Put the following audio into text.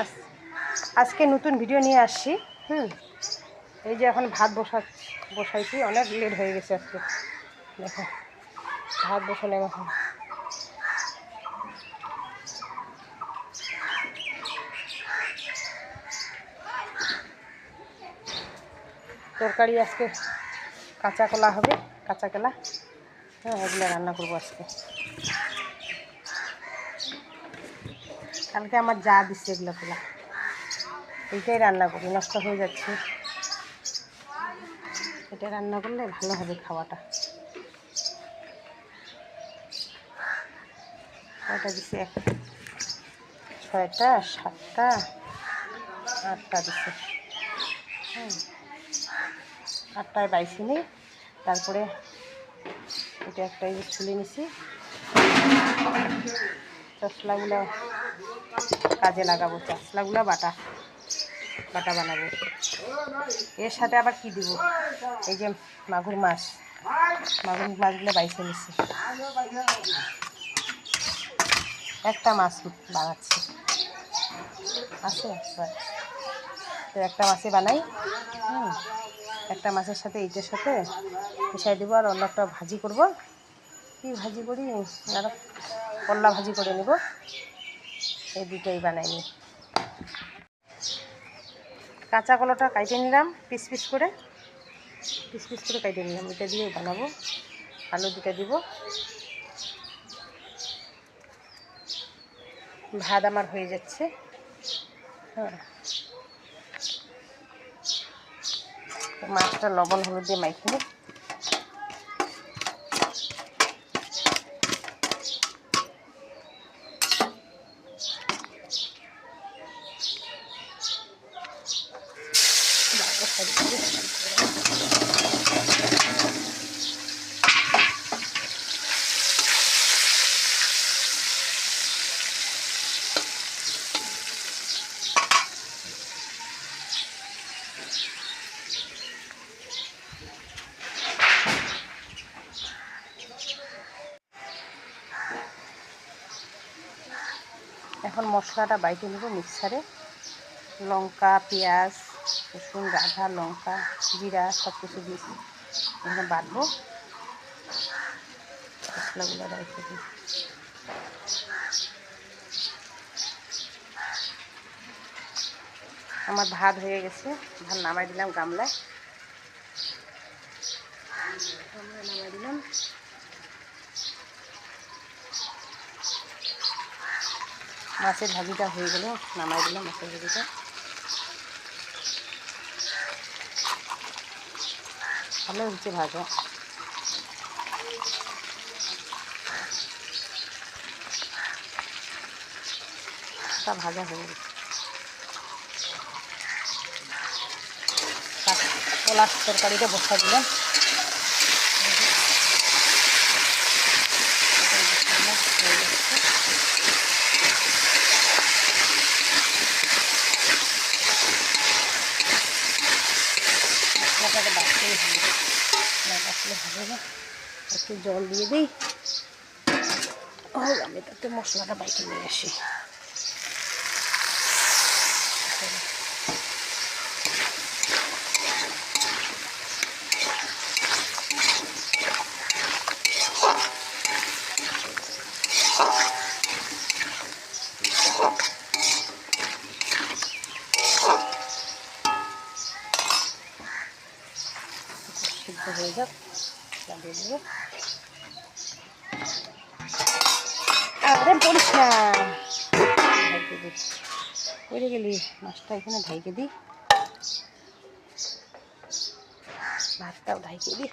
আজ আজকে নতুন ভিডিও নিয়ে আসছি, হুম? এই যে এখন ভাত বসাচ্ছি, বসাইছি, অনেক লেট হয়ে গেছে আজকে। দেখো, ভাত বসালাম এখন। তরকারি আজকে কাঁচা কলা হবে, কাঁচা কলা। হ্যাঁ এগুলো রান্না করব আজকে। কালকে আমার যা দিচ্ছে এগুলো কলা এইটাই রান্না করি নষ্ট হয়ে যাচ্ছে। এটা রান্না করলে ভালো হবে খাওয়াটা। কয়টা এক, ছয়টা, সাতটা, আটটা দিচ্ছে হুম। আটটায় বাইশে নিই তারপরে এটা একটা এই যে ছুলে নিছি। চশলাগুলো কাজে লাগাবো চশলাগুলো বাটা বাটা বানাবো। এর সাথে আবার কি দিব? এই যে মাগুর মাছ। মাগুর মাছগুলো বাইছে নিচ্ছি একটা মাছ বানাচ্ছি। আছে। তো একটা মাছে বানাই। হুম। একটা মাছের সাথে এইটার সাথে মিশাই দেবো আর অন্য একটা ভাজি করব। কি ভাজি করি? আর কল্লা ভাজি করে নেব। এই দুটোই বানাই নি কাঁচা কলাটা কাইটে নিলাম, পিস পিস করে। পিস পিস করে কাইটে নিলাম, এটা দিয়ে বানাবো। আলু দুটা দিব। ভাত আমার হয়ে যাচ্ছে। হ্যাঁ। মাছটা লবণ হলুদ দিয়ে মাইখে নিই এখন মশলাটা বাইটে নেব মিক্সারে। লঙ্কা পেঁয়াজ রসুন আদা লঙ্কা, জিরা সব কিছু দিয়েছি এখানে বাটবো। মশলাগুলো রেখে দিই। আমার ভাত হয়ে গেছে। ভাত নামাই দিলাম গামলায়। গামলায় নামাই দিলাম। মাছের ভাজিটা হয়ে গেল। নামাই দিলাম মাছের ভাজিটা। ভালো হচ্ছে ভাজা। তা ভাজা হয়ে গেছে। কলার তরকারিটা বসা দিলাম হয়ে গেছে মশলাটাকে বাটতেই হবে একটু জল দিয়ে দিই। আমি তাতে মশলাটা বাইকে নিয়ে আসি। সিদ্ধ হয়ে যাক লাগিয়ে দেবো গেলি মাছটা এখানে ঢাইকে দিই ভাতটাও ঢাইকে দি।